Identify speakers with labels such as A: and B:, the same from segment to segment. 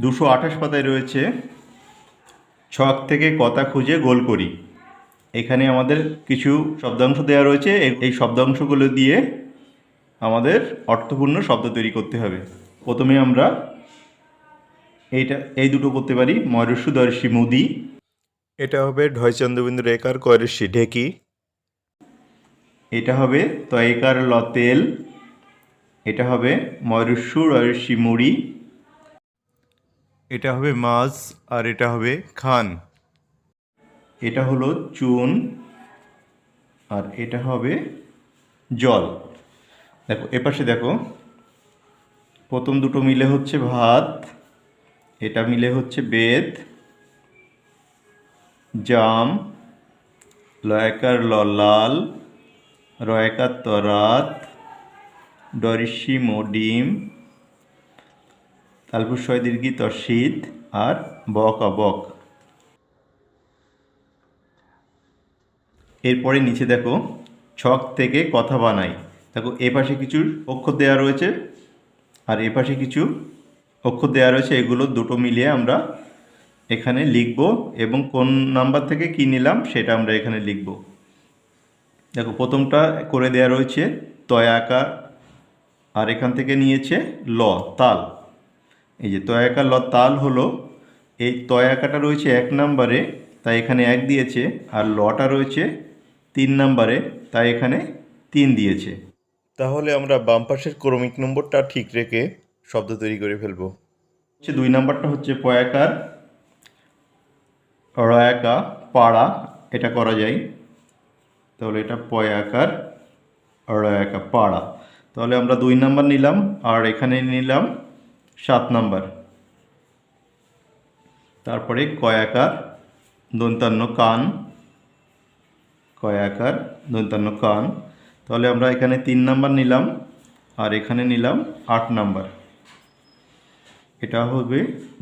A: দুশো আঠাশ পাতায় রয়েছে। ছক থেকে কথা খুঁজে গোল করি। এখানে আমাদের কিছু শব্দাংশ দেওয়া রয়েছে। এই- এই শব্দাংশগুলো দিয়ে আমাদের অর্থপূর্ণ শব্দ তৈরি করতে হবে। প্রথমে আমরা এইটা এই দুটো করতে পারি। ময়ূরস্যু দর্শী মুদি। এটা হবে ঢয়চন্দ্রবিন্দু রেখার কয়রস্যি ঢেকি। এটা হবে তয়কার লতেল। এটা হবে ময়ূরস্যু রয়স্যি মুড়ি। এটা হবে মাছ আর এটা হবে খান। এটা হলো চুন আর এটা হবে জল। দেখো এপাশে দেখো, প্রথম দুটো মিলে হচ্ছে ভাত, এটা মিলে হচ্ছে বেদ জাম, লয়কার লাল রয়কার তরাত ডরিসি মোডিম তালপুষয় দীর্ঘি তশিদ আর বক অবক। এরপরে নিচে দেখো, ছক থেকে কথা বানাই। দেখো, এ পাশে কিছু অক্ষর দেওয়া রয়েছে আর এ পাশে কিছু অক্ষর দেওয়া রয়েছে। এগুলো দুটো মিলিয়ে আমরা এখানে লিখব এবং কোন নাম্বার থেকে কি নিলাম সেটা আমরা এখানে লিখব। দেখো, প্রথমটা করে দেওয়া রয়েছে তয়াকা আর এখান থেকে নিয়েছে ল, তাল। এই যে তয়াকা ল তাল হলো এই তয়াকাটা রয়েছে এক নাম্বারে তাই এখানে এক দিয়েছে আর লটা রয়েছে তিন নাম্বারে তাই এখানে তিন দিয়েছে। তাহলে আমরা বাম পাশের ক্রমিক নম্বরটা ঠিক রেখে শব্দ তৈরি করে ফেলব। হচ্ছে দুই নাম্বারটা হচ্ছে পয়াকার রয়াকা পাড়া এটা করা যায়। তাহলে এটা পয়াকার রয়াকা পাড়া। তাহলে আমরা দুই নাম্বার নিলাম আর এখানে নিলাম সাত নাম্বার। তারপরে কয়াকার দন্তান্ন কান। কয়াকার দন্তান্ন কান। তাহলে আমরা এখানে তিন নাম্বার নিলাম, আর এখানে নিলাম আট নাম্বার। এটা হবে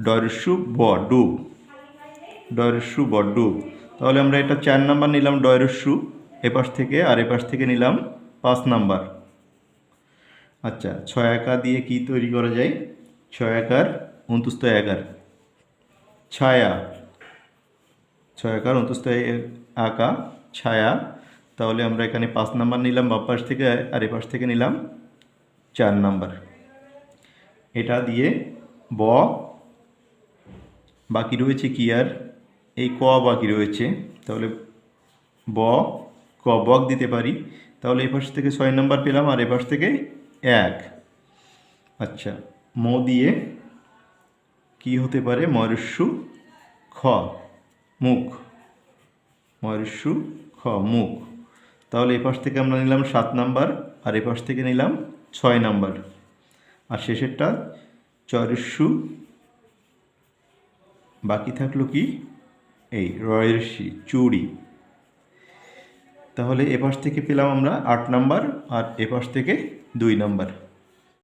A: ডরসু ব ডুব ডয়রস্যু বড্ডু তাহলে আমরা এটা চার নাম্বার নিলাম ডয়রস্যু এপাশ থেকে, আর এপাশ থেকে নিলাম পাঁচ নাম্বার। আচ্ছা ছয় একা দিয়ে কি তৈরি করা যায়? ছয় একার উনতুস্ত একার ছায়া। ছয় একার উনতুস্ত আঁকা। ছায়া। তাহলে আমরা এখানে পাঁচ নাম্বার নিলাম বাম পাশ থেকে, আর এপাশ থেকে নিলাম চার নাম্বার। এটা দিয়ে ব, বাকি রয়েছে কি আর? এই ক বাকি রয়েছে। তাহলে ব, ক বক দিতে পারি। তাহলে এই পাশ থেকে ছয় নাম্বার পেলাম, আর এ পাশ থেকে এক। আচ্ছা। ম দিয়ে কি হতে পারে? ময়ূরস্যু খ, মুখ। ময়ূরস্যু খ, মুখ। তাহলে এ পাশ থেকে আমরা নিলাম সাত নাম্বার আর এ পাশ থেকে নিলাম ছয় নাম্বার। আর শেষেরটা চয়রস্যু বাকি থাকল কি? এই রয়েরসি চুড়ি। তাহলে এপাশ থেকে পেলাম আমরা আট নাম্বার আর এপাশ থেকে দুই নাম্বার।